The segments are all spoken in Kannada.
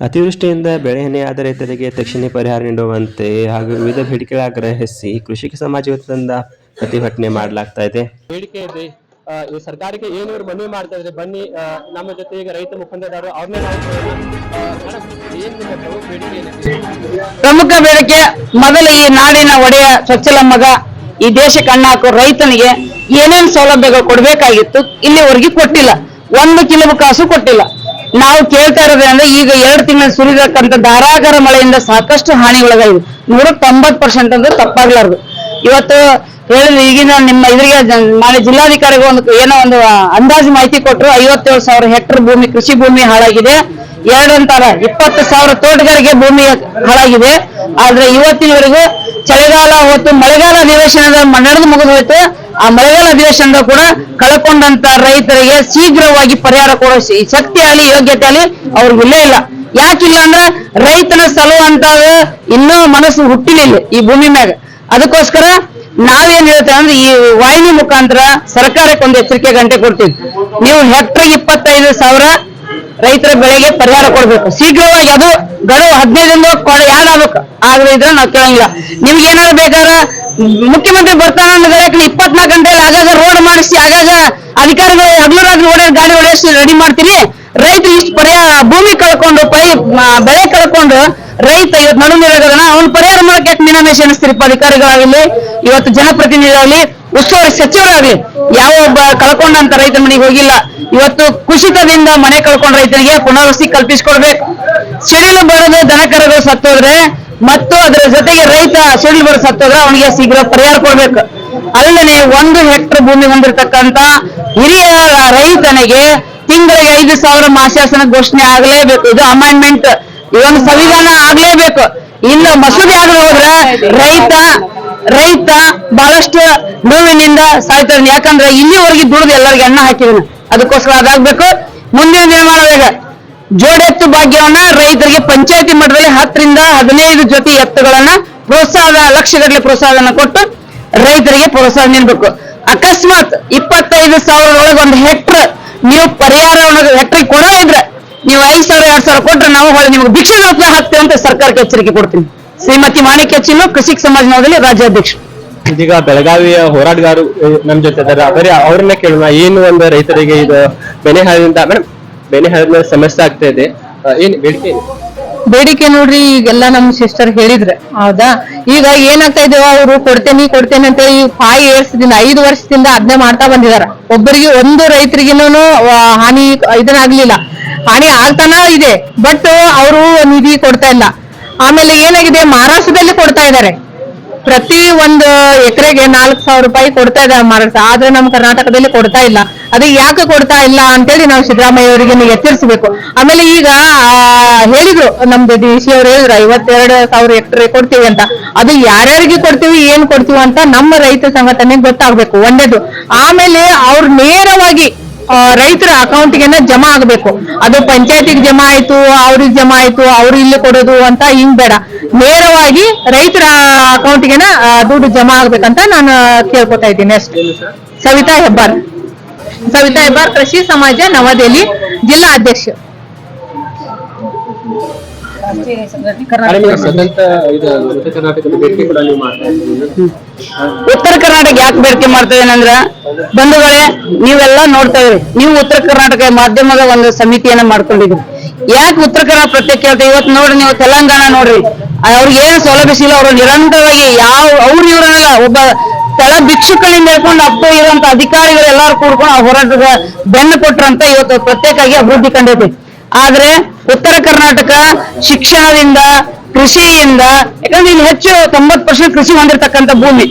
ಅತಿವೃಷ್ಟಿಯಿಂದ ಆದ ರೈತರಿಗೆ ತಕ್ಷಣ ಪರಿಹಾರ ನೀಡುವಂತೆ ಹಾಗೂ ವಿವಿಧ ಬೇಡಿಕೆಗಳ ಆಗ್ರಹಿಸಿ ಕೃಷಿಕ ಸಮಾಜ ವತಿಯಿಂದ ಪ್ರತಿಭಟನೆ ಮಾಡಲಾಗ್ತಾ ಇದೆ. ಬೇಡಿಕೆ ಇದೆ. ಈ ಸರ್ಕಾರಕ್ಕೆ ಏನು ಇವ್ರು ಮನವಿ ಮಾಡ್ತಾ ಇದ್ರೆ ಬನ್ನಿ ನಮ್ಮ ಜೊತೆ ಈಗ ರೈತ ಮುಖಂಡರು ಅವ್ರನ್ನೇ ಪ್ರಮುಖ ಬೇಡಿಕೆ ಮೊದಲು ಈ ನಾಡಿನ ಒಡೆಯ ಸ್ವಚ್ಛಲ ಮಗ ಈ ದೇಶಕ್ಕೆ ಕಣ್ಣಾಕು ರೈತನಿಗೆ ಏನೇನ್ ಸೌಲಭ್ಯಗಳು ಕೊಡ್ಬೇಕಾಗಿತ್ತು ಇಲ್ಲಿವರೆಗೆ ಕೊಟ್ಟಿಲ್ಲ. ಒಂದು ಕಿಲೋ ಕಾಸು ಕೊಟ್ಟಿಲ್ಲ. ನಾವು ಕೇಳ್ತಾ ಇರೋದಂದ್ರೆ ಈಗ ಎರಡು ತಿಂಗಳ ಸುರಿದಕ್ಕಂತ ಧಾರಾಕಾರ ಮಳೆಯಿಂದ ಸಾಕಷ್ಟು ಹಾನಿಗೊಳಗಾಗಿದೆ. ನೂರ ತೊಂಬತ್ ಪರ್ಸೆಂಟ್ ಅಂದ್ರೆ ತಪ್ಪಾಗ್ಲಾರ್ದು. ಇವತ್ತು ಹೇಳಿದ್ರೆ ಈಗಿನ ನಿಮ್ಮ ಇದ್ರಿಗೆ ಮಾನ್ಯ ಜಿಲ್ಲಾಧಿಕಾರಿಗಳು ಒಂದು ಏನೋ ಒಂದು ಅಂದಾಜು ಮಾಹಿತಿ ಕೊಟ್ಟರು ಐವತ್ತೇಳು ಸಾವಿರ ಹೆಕ್ಟರ್ ಭೂಮಿ, ಕೃಷಿ ಭೂಮಿ ಹಾಳಾಗಿದೆ. ಎರಡು ಅಂತಾರ ಇಪ್ಪತ್ತು ಸಾವಿರ ತೋಟಗಾರಿಕೆ ಭೂಮಿ ಹಾಳಾಗಿದೆ. ಆದ್ರೆ ಇವತ್ತಿನವರೆಗೂ ಚಳಿಗಾಲ ಹೊತ್ತು ಮಳೆಗಾಲ ಅಧಿವೇಶನದ ನಡೆದು ಮುಗಿದು ಹೋಯ್ತು. ಆ ಮಳೆಗಾಲ ಅಧಿವೇಶನದ ಕೂಡ ಕಳ್ಕೊಂಡಂತ ರೈತರಿಗೆ ಶೀಘ್ರವಾಗಿ ಪರಿಹಾರ ಕೊಡೋ ಶಕ್ತಿ ಆಗಲಿ, ಯೋಗ್ಯತೆ ಆಗಲಿ ಅವ್ರಿಗಿಲ್ಲೇ ಇಲ್ಲ. ಯಾಕಿಲ್ಲ ಅಂದ್ರೆ ರೈತನ ಸಲುವಂತ ಇನ್ನೂ ಮನಸ್ಸು ಹುಟ್ಟಿಲಿಲ್ಲ ಈ ಭೂಮಿ ಮ್ಯಾಗ. ಅದಕ್ಕೋಸ್ಕರ ನಾವೇನ್ ಹೇಳ್ತೇವೆ ಅಂದ್ರೆ ಈ ವಾಹಿನಿ ಮುಖಾಂತರ ಸರ್ಕಾರಕ್ಕೆ ಒಂದು ಎಚ್ಚರಿಕೆ ಗಂಟೆ ಕೊಡ್ತೀವಿ. ನೀವು ಹೆಕ್ಟರ್ ಇಪ್ಪತ್ತೈದು ಸಾವಿರ ರೈತರ ಬೆಳೆಗೆ ಪರಿಹಾರ ಕೊಡ್ಬೇಕು. ಶೀಘ್ರವಾಗಿ ಅದು ಗಡುವು ಹದಿನೈದರಿಂದ ಕೊಡ ಯಾವ್ದಾಗ್ಬೇಕು ಆದ್ರೆ ಇದ್ರೆ ನಾವು ಕೇಳಂಗಿಲ್ಲ. ನಿಮ್ಗೆ ಏನಾದ್ರು ಬೇಕಾದ್ರೆ ಮುಖ್ಯಮಂತ್ರಿ ಬರ್ತಾನ ಇಪ್ಪತ್ನಾಲ್ಕು ಗಂಟೆಯಲ್ಲಿ ಆಗಾಗ ರೋಡ್ ಮಾಡಿಸಿ, ಆಗಾಗ ಅಧಿಕಾರಿಗಳು ಹಗಲು ರಾತ್ರಿ ಗಾಡಿ ಓಡಿಸಿ ರೆಡಿ ಮಾಡ್ತೀರಿ ರೈತರು ಇಷ್ಟು ಪರಿಹಾರ ಭೂಮಿ ಕಳ್ಕೊಂಡು ಪೈ ಬೆಳೆ ಕಳ್ಕೊಂಡು ರೈತ ಇವತ್ತು ನಡು ನಿರೋಗದನ ಅವ್ನ ಪರಿಹಾರ ಮಾಡಕ್ಕೆ ಯಾಕೆ ಮೀನಾಮೇಶ ಅನಿಸ್ತೀರಿಪ್ಪ ಅಧಿಕಾರಿಗಳಾಗಲಿ, ಇವತ್ತು ಜನಪ್ರತಿನಿಧಿಗಳಾಗಲಿ, ಉಸ್ತುವಾರಿ ಸಚಿವರಾಗ್ಲಿ, ಯಾವ ಒಬ್ಬ ಕಳ್ಕೊಂಡಂತ ರೈತರ ಮನೆಗೆ ಹೋಗಿಲ್ಲ. ಇವತ್ತು ಕುಸಿತದಿಂದ ಮನೆ ಕಳ್ಕೊಂಡ ರೈತನಿಗೆ ಪುನರ್ವಸತಿ ಕಲ್ಪಿಸಿಕೊಡ್ಬೇಕು. ಸಿಡಿಲು ಬಡದು ದನಕರಗಳು ಸತ್ತೋದ್ರೆ ಮತ್ತು ಅದರ ಜೊತೆಗೆ ರೈತ ಸಿಡಿಲು ಬರ ಸತ್ತೋದ್ರೆ ಅವನಿಗೆ ಶೀಘ್ರ ಪರಿಹಾರ ಕೊಡ್ಬೇಕು. ಅಲ್ಲದೆ ಒಂದು ಹೆಕ್ಟರ್ ಭೂಮಿ ಹೊಂದಿರತಕ್ಕಂತ ಹಿರಿಯ ರೈತನಿಗೆ ತಿಂಗಳಿಗೆ ಐದು ಸಾವಿರ ಮಾಸಾಸನ ಘೋಷಣೆ ಆಗಲೇಬೇಕು. ಇದು ಅಮೆಂಡ್ಮೆಂಟ್. ಇದೊಂದು ಸಂವಿಧಾನ ಆಗ್ಲೇಬೇಕು. ಇನ್ನು ಮಸೂದೆ ಆಗದೆ ಹೋದ್ರೆ ರೈತ ರೈತ ಬಹಳಷ್ಟು ನೋವಿನಿಂದ ಸಾಯ್ತಾನೆ. ಯಾಕಂದ್ರೆ ಇಲ್ಲಿವರೆಗೆ ದುಡಿದು ಎಲ್ಲರಿಗೆ ಅನ್ನ ಹಾಕಿದನು ಅದಕ್ಕೋಸ್ಕರ ಅದಾಗ್ಬೇಕು. ಮುಂದಿನ ದಿನಮಾನದಾಗ ಜೋಡೆತ್ತು ಭಾಗ್ಯವನ್ನ ರೈತರಿಗೆ ಪಂಚಾಯತಿ ಮಟ್ಟದಲ್ಲಿ ಹತ್ತರಿಂದ ಹದಿನೈದು ಜೊತೆ ಎತ್ತುಗಳನ್ನ ಪ್ರೋತ್ಸಾಹ ಲಕ್ಷಗಟ್ಟಲೆ ಪ್ರೋತ್ಸಾಹನ ಕೊಟ್ಟು ರೈತರಿಗೆ ಪ್ರೋತ್ಸಾಹ ನೀಡಬೇಕು. ಅಕಸ್ಮಾತ್ ಇಪ್ಪತ್ತೈದು ಸಾವಿರದೊಳಗೆ ಒಂದು ಹೆಕ್ಟರ್ ನೀವು ಪರಿಹಾರವನ್ನು, ಹೆಕ್ಟರ್ ಕೊಡದೇ ಇದ್ರೆ ನೀವು ಐದು ಸಾವಿರ ಎರಡ್ ಸಾವಿರ ಕೊಟ್ರೆ ನಾವು ಹೊಳೆ ನಿಮಗೆ ಭಿಕ್ಷೆ ಜೊತೆ ಹಾಕ್ತೇವೆ ಅಂತ ಸರ್ಕಾರಕ್ಕೆ ಎಚ್ಚರಿಕೆ ಕೊಡ್ತೀನಿ. ಶ್ರೀಮತಿ ಮಾಣಿಕ್ಯ ಚಿನ್ನು ಕೃಷಿಕ ಸಮಾಜ ನವದಲ್ಲಿ ರಾಜ್ಯಾಧ್ಯಕ್ಷ ಇದೀಗ ಬೆಳಗಾವಿಯ ಹೋರಾಟಗಾರರು ನಮ್ಮ ನಮ್ ಜೊತೆ ಇದ್ದಾರೆ. ಅವರೇ ಅವ್ರನ್ನ ಕೇಳೋಣ ಏನು ಒಂದು ರೈತರಿಗೆ ಇದು ಬೆನೆ ಹಾಳಿಂದ ಮೇಡಮ್ ಬೆನೆ ಹಾಳದಿಂದ ಸಮಸ್ಯೆ ಆಗ್ತಾ ಇದೆ. ಏನು ಬೇಡಿಕೆ? ಬೇಡಿಕೆ ನೋಡ್ರಿ ಈಗೆಲ್ಲ ನಮ್ ಸಿಸ್ಟರ್ ಹೇಳಿದ್ರೆ. ಹೌದಾ? ಈಗ ಏನಾಗ್ತಾ ಇದೆಯೋ ಅವರು ಕೊಡ್ತೇನೆ ಕೊಡ್ತೇನೆ ಅಂತ ಈ ಫೈವ್ ಇಯರ್ಸ್ ದಿಂದ ಐದು ವರ್ಷದಿಂದ ಅದನ್ನೇ ಮಾಡ್ತಾ ಬಂದಿದಾರ ಒಬ್ಬರಿಗೆ ಒಂದು ರೈತರಿಗಿನೂ ಹಾನಿ ಇದನ್ನಾಗ್ಲಿಲ್ಲ. ಹಾನಿ ಆಗ್ತಾನ ಇದೆ ಬಟ್ ಅವರು ನಿಧಿ ಕೊಡ್ತಾ ಇಲ್ಲ. ಆಮೇಲೆ ಏನಾಗಿದೆ, ಮಹಾರಾಷ್ಟ್ರದಲ್ಲಿ ಕೊಡ್ತಾ ಇದ್ದಾರೆ ಪ್ರತಿ ಒಂದು ಎಕರೆಗೆ ನಾಲ್ಕು ಸಾವಿರ ರೂಪಾಯಿ ಕೊಡ್ತಾ ಇದ್ದಾರೆ ಮಹಾರಾಷ್ಟ್ರ, ಆದ್ರೆ ನಮ್ಮ ಕರ್ನಾಟಕದಲ್ಲಿ ಕೊಡ್ತಾ ಇಲ್ಲ. ಅದು ಯಾಕೆ ಕೊಡ್ತಾ ಇಲ್ಲ ಅಂತೇಳಿ ನಾವು ಸಿದ್ದರಾಮಯ್ಯ ಅವರಿಗೆ ಎಚ್ಚರಿಸಬೇಕು. ಆಮೇಲೆ ಈಗ ಹೇಳಿದ್ರು ನಮ್ದು ಡಿ ಸಿ ಅವ್ರು ಹೇಳಿದ್ರು, ಐವತ್ತೆರಡು ಸಾವಿರ ಎಕರೆ ಕೊಡ್ತೀವಿ ಅಂತ. ಅದು ಯಾರ್ಯಾರಿಗೆ ಕೊಡ್ತೀವಿ, ಏನ್ ಕೊಡ್ತೀವಿ ಅಂತ ನಮ್ಮ ರೈತ ಸಂಘಟನೆ ಗೊತ್ತಾಗ್ಬೇಕು, ಒಂದೇದು. ಆಮೇಲೆ ಅವ್ರು ನೇರವಾಗಿ ರೈತರ ಅಕೌಂಟ್ಗೆನ ಜಮಾ ಆಗ್ಬೇಕು. ಅದು ಪಂಚಾಯತಿಗೆ ಜಮಾ ಆಯ್ತು ಅವ್ರಿಗೆ ಜಮಾ ಆಯ್ತು ಅವ್ರು ಇಲ್ಲಿ ಕೊಡೋದು ಅಂತ ಹಿಂಗ್ ಬೇಡ. ನೇರವಾಗಿ ರೈತರ ಅಕೌಂಟ್ಗೆನ ದುಡ್ಡು ಜಮಾ ಆಗ್ಬೇಕಂತ ನಾನು ಕೇಳ್ಕೊತಾ ಇದ್ದೀನಿ ಅಷ್ಟೇ. ಸವಿತಾ ಹೆಬ್ಬಾರ್. ಸವಿತಾ ಹೆಬ್ಬಾರ್ ಕೃಷಿ ಸಮಾಜ ನವದೆಹಲಿ ಜಿಲ್ಲಾ ಅಧ್ಯಕ್ಷ. ಇದು ಉತ್ತರ ಕರ್ನಾಟಕ ಯಾಕೆ ಬೇಡಿಕೆ ಮಾಡ್ತಾ ಏನಂದ್ರ? ಬಂಧುಗಳೇ, ನೀವೆಲ್ಲ ನೋಡ್ತಾ ಇದ್ರಿ ನೀವು ಉತ್ತರ ಕರ್ನಾಟಕ ಮಾಧ್ಯಮದ ಒಂದು ಸಮಿತಿಯನ್ನ ಮಾಡ್ಕೊಂಡಿದ್ರಿ ಯಾಕೆ ಉತ್ತರ ಕರ್ನಾಟಕ ಪ್ರತ್ಯೇಕ ಕೇಳ್ತಾ ಇವತ್ತು ನೋಡ್ರಿ, ನೀವು ತೆಲಂಗಾಣ ನೋಡ್ರಿ. ಅವ್ರಿಗೆ ಏನು ಸೌಲಭ್ಯ ಸಿಲ್ಲ ಅವರು ನಿರಂತರವಾಗಿ ಯಾವ ಅವ್ರು ಇವ್ರನ್ನೆಲ್ಲ ಒಬ್ಬ ತಳ ಭಿಕ್ಷುಕಳಿಂದ ಹೇಳ್ಕೊಂಡು ಅಪ್ಪ ಇರುವಂತ ಅಧಿಕಾರಿಗಳು ಎಲ್ಲಾರು ಕೂಡ್ಕೊಂಡು ಆ ಹೋರಾಟದ ಬೆನ್ನು ಕೊಟ್ರಂತ ಇವತ್ತು ಪ್ರತ್ಯೇಕವಾಗಿ ಅಭಿವೃದ್ಧಿ ಕಂಡೈತಿ. ಆದ್ರೆ ಉತ್ತರ ಕರ್ನಾಟಕ ಶಿಕ್ಷಣದಿಂದ ಕೃಷಿಯಿಂದ, ಯಾಕಂದ್ರೆ ಇಲ್ಲಿ ಹೆಚ್ಚು ತೊಂಬತ್ ಪರ್ಸೆಂಟ್ ಕೃಷಿ ಹೊಂದಿರತಕ್ಕಂತ ಭೂಮಿ.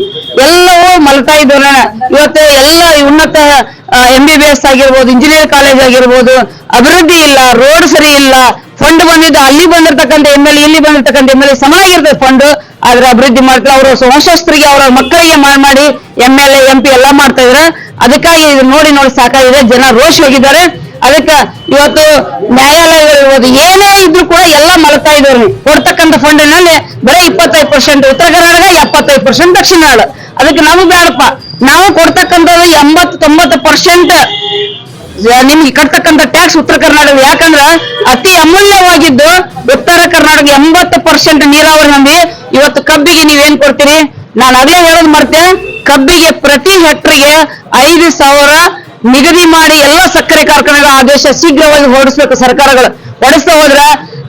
ಎಲ್ಲವೂ ಮಲತಾ ಇದ್ದಾರೆ ಇವತ್ತು ಎಲ್ಲ ಉನ್ನತ ಎಂ ಬಿ ಬಿ ಎಸ್ ಆಗಿರ್ಬೋದು ಇಂಜಿನಿಯರ್ ಕಾಲೇಜ್ ಆಗಿರ್ಬೋದು, ಅಭಿವೃದ್ಧಿ ಇಲ್ಲ ರೋಡ್ ಸರಿ ಇಲ್ಲ ಫಂಡ್ ಬಂದಿದ್ದು ಅಲ್ಲಿ ಬಂದಿರತಕ್ಕಂಥ ಎಂ ಎಲ್ ಇಲ್ಲಿ ಬಂದಿರತಕ್ಕಂಥ ಎಂ ಎಲ್ ಎ ಸಮಾಗಿರ್ತದೆ ಫಂಡ್ ಆದ್ರೆ ಅಭಿವೃದ್ಧಿ ಮಾಡ್ತಾರೆ ಅವರು ವಂಶಸ್ಥರಿಗೆ ಅವರ ಮಕ್ಕಳಿಗೆ ಮಾಡಿ ಮಾಡಿ ಎಂ ಎಲ್ ಎಂ ಪಿ ಎಲ್ಲ ಮಾಡ್ತಾ ಇದ್ರೆ ಅದಕ್ಕಾಗಿ ಇದು ನೋಡಿ ನೋಡಿ ಸಾಕಾಗಿದೆ. ಜನ ರೋಷ್ ಹೋಗಿದ್ದಾರೆ. ಅದಕ್ಕೆ ಇವತ್ತು ಇರ್ಬೋದು ಏನೇ ಇದ್ರು ಕೂಡ ಎಲ್ಲ ಇದೆ ಇದ್ದಾರೆ ಕೊಡ್ತಕ್ಕಂಥ ಫಂಡಿನಲ್ಲಿ ಬರೀ ಇಪ್ಪತ್ತೈದು ಪರ್ಸೆಂಟ್ ಉತ್ತರ ಕರ್ನಾಟಕ, ಎಪ್ಪತ್ತೈದು ಪರ್ಸೆಂಟ್ ದಕ್ಷಿಣ ಕನ್ನಡ. ಅದಕ್ಕೆ ನಾವು ಬೇಡಪ್ಪ. ನಾವು ಕೊಡ್ತಕ್ಕಂಥದ್ದು ಎಂಬತ್ತು, ತೊಂಬತ್ತು ಪರ್ಸೆಂಟ್ ನಿಮ್ಗೆ ಕಟ್ತಕ್ಕಂತ ಟ್ಯಾಕ್ಸ್ ಉತ್ತರ ಕರ್ನಾಟಕ. ಯಾಕಂದ್ರ ಅತಿ ಅಮೂಲ್ಯವಾಗಿದ್ದು ಉತ್ತರ ಕರ್ನಾಟಕ ಎಂಬತ್ತು ಪರ್ಸೆಂಟ್ ನೀರಾವರಿ ನಂಬಿ ಇವತ್ತು ಕಬ್ಬಿಗೆ ನೀವೇನ್ ಕೊಡ್ತೀರಿ? ನಾನು ಅದೇ ಹೇಳೋದು ಮರ್ತೆ, ಕಬ್ಬಿಗೆ ಪ್ರತಿ ಹೆಕ್ಟರ್ಗೆ ಐದು ಸಾವಿರ ನಿಗದಿ ಮಾಡಿ ಎಲ್ಲ ಸಕ್ಕರೆ ಕಾರ್ಖಾನೆಗಳ ಆದೇಶ ಶೀಘ್ರವಾಗಿ ಹೊರಡಿಸಬೇಕು ಸರ್ಕಾರಗಳು. ಹೊರಡಿಸ್ತಾ ಹೋದ್ರೆ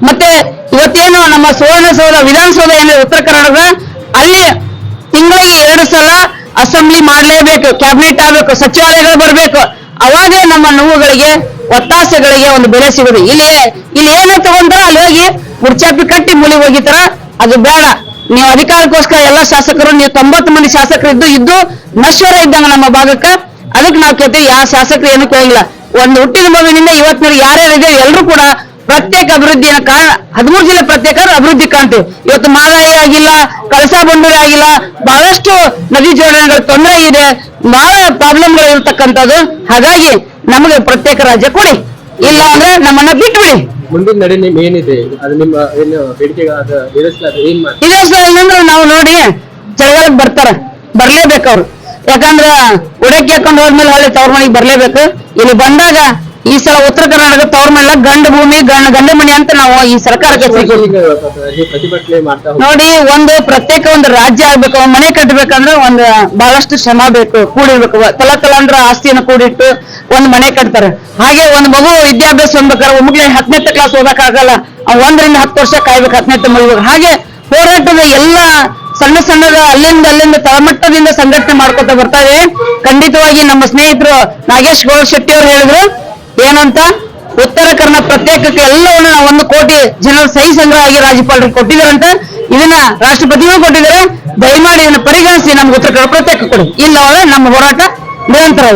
ಮತ್ತೆ ಇವತ್ತೇನು ನಮ್ಮ ಸುವರ್ಣಸೌಧ ವಿಧಾನಸೌಧ ಏನಿದೆ, ಉತ್ತರ ಕರ್ನಾಟಕ ಅಲ್ಲಿ ತಿಂಗಳಿಗೆ ಎರಡು ಸಲ ಅಸೆಂಬ್ಲಿ ಮಾಡಲೇಬೇಕು, ಕ್ಯಾಬಿನೆಟ್ ಆಗಬೇಕು, ಸಚಿವಾಲಯಗಳು ಬರಬೇಕು. ಅವಾಗೇ ನಮ್ಮ ನೋವುಗಳಿಗೆ, ಒತ್ತಾಸೆಗಳಿಗೆ ಒಂದು ಬೆಲೆ ಸಿಗುದು. ಇಲ್ಲಿ ಇಲ್ಲಿ ಏನೋ ತಗೊಂಡ್ರ ಅಲ್ಲಿ ಹೋಗಿ ಮುರ್ಚಾಪಿ ಕಟ್ಟಿ ಮುಳಿ ಹೋಗಿತರ ಅದು ಬೇಡ. ನೀವು ಅಧಿಕಾರಕ್ಕೋಸ್ಕರ ಎಲ್ಲ ಶಾಸಕರು, ನೀವು ತೊಂಬತ್ತು ಮಂದಿ ಶಾಸಕರು ಇದ್ದು ಇದ್ದು ನಶ್ವರ ಇದ್ದಂಗ ನಮ್ಮ ಭಾಗಕ್ಕ ಅದಕ್ಕೆ ನಾವು ಕೇಳ್ತೀವಿ ಯಾವ ಶಾಸಕರು ಏನು ಕೇಳಿಲ್ಲ. ಒಂದು ಹುಟ್ಟಿದ ಮಗುವಿನಿಂದ ಇವತ್ತಿನ ಯಾರ್ಯಾರಿದೆ ಎಲ್ಲರೂ ಕೂಡ ಪ್ರತ್ಯೇಕ ಅಭಿವೃದ್ಧಿಯ ಕಾರಣ ಹದಿಮೂರು ಜಿಲ್ಲೆ ಪ್ರತ್ಯೇಕ ಅಭಿವೃದ್ಧಿ ಕಾಣ್ತೀವಿ. ಇವತ್ತು ಮಾದಾಯಿ ಆಗಿಲ್ಲ ಕಳಸಾ ಬಂಡೂರಿ ಆಗಿಲ್ಲ ಬಹಳಷ್ಟು ನದಿ ಜೋಡಣೆಗಳ ತೊಂದರೆ ಇದೆ ಬಹಳ ಪ್ರಾಬ್ಲಮ್ಗಳು ಇರತಕ್ಕಂಥದ್ದು ಹಾಗಾಗಿ ನಮಗೆ ಪ್ರತ್ಯೇಕ ರಾಜ್ಯ ಕೊಡಿ. ಇಲ್ಲ ಅಂದ್ರೆ ನಮ್ಮನ್ನ ಬಿಟ್ಬಿಡಿ ಮುಂದಿನ ನಡೆ ನಿಮ್ ಏನಿದೆ? ಅದು ನಿಮ್ಮ ಏನು ಬೇಡಿಕೆಗಳಾದ ಏನ್ ಮಾಡಿ ಏನಂದ್ರೆ ನಾವು ನೋಡಿ ಚಳಿಗಾಲಕ್ಕೆ ಬರ್ತಾರ. ಬರ್ಲೇಬೇಕು ಅವ್ರು. ಯಾಕಂದ್ರ ಉಡಕ್ಕೆ ಹಾಕೊಂಡು ಹೋದ್ಮೇಲೆ ಹೊಳ್ಳಿ ತವ್ರ ಮನೆಗೆ ಬರ್ಲೇಬೇಕು. ಇಲ್ಲಿ ಬಂದಾಗ ಈ ಸಲ ಉತ್ತರ ಕರ್ನಾಟಕ ತವ್ರ ಮನೆ ಗಂಡ ಭೂಮಿ ಗಂಡ ಗಂಡ ಮನೆ ಅಂತ ನಾವು ಈ ಸರ್ಕಾರಕ್ಕೆ ನೋಡಿ ಒಂದು ಪ್ರತ್ಯೇಕ ಒಂದು ರಾಜ್ಯ ಆಗ್ಬೇಕು ಮನೆ ಕಟ್ಟಬೇಕಂದ್ರೆ ಒಂದು ಬಹಳಷ್ಟು ಶ್ರಮ ಬೇಕು ಕೂಡಿರ್ಬೇಕು. ತಲ ಅಂದ್ರ ಆಸ್ತಿಯನ್ನು ಕೂಡಿಟ್ಟು ಒಂದ್ ಮನೆ ಕಟ್ತಾರೆ. ಹಾಗೆ ಒಂದ್ ಮಗು ವಿದ್ಯಾಭ್ಯಾಸ ಹೊಂದ್ಬೇಕಾದ್ರೆ ಒಮ್ಮಗ್ಲೆ ಹತ್ತನೇ ಕ್ಲಾಸ್ ಓದಕ್ಕಾಗಲ್ಲ. ಆಗಲ್ಲ ಒಂದರಿಂದ ಹತ್ತು ವರ್ಷ ಕಾಯ್ಬೇಕು ಹತ್ತನೇ ಮುಗಿಬೇಕು. ಹಾಗೆ ಹೋರಾಟದ ಎಲ್ಲ ಸಣ್ಣ ಸಣ್ಣದ ಅಲ್ಲಿಂದ ಅಲ್ಲಿಂದ ತಳಮಟ್ಟದಿಂದ ಸಂಘಟನೆ ಮಾಡ್ಕೊತ ಬರ್ತಾ ಇದೆ. ಖಂಡಿತವಾಗಿ ನಮ್ಮ ಸ್ನೇಹಿತರು ನಾಗೇಶ್ ಗೌಡ ಶೆಟ್ಟಿ ಅವರು ಹೇಳಿದ್ರು, ಏನಂತ? ಉತ್ತರ ಕರ್ನಾಟಕ ಪ್ರತ್ಯೇಕಕ್ಕೆ ಎಲ್ಲವನ್ನು ನಾವು ಒಂದು ಕೋಟಿ ಜನರ ಸಹಿ ಸಂಗ್ರಹ ಆಗಿ ರಾಜ್ಯಪಾಲರಿಗೆ ಕೊಟ್ಟಿದ್ದಾರಂತ. ಇದನ್ನ ರಾಷ್ಟ್ರಪತಿಗಳು ಕೊಟ್ಟಿದ್ದಾರೆ. ದಯಮಾಡಿ ಇದನ್ನ ಪರಿಗಣಿಸಿ ನಮ್ಗೆ ಉತ್ತರ ಕನ್ನಡ ಪ್ರತ್ಯೇಕ ಕೊಡಿ. ಇಲ್ಲ ನಮ್ಮ ಹೋರಾಟ ನಿರಂತರ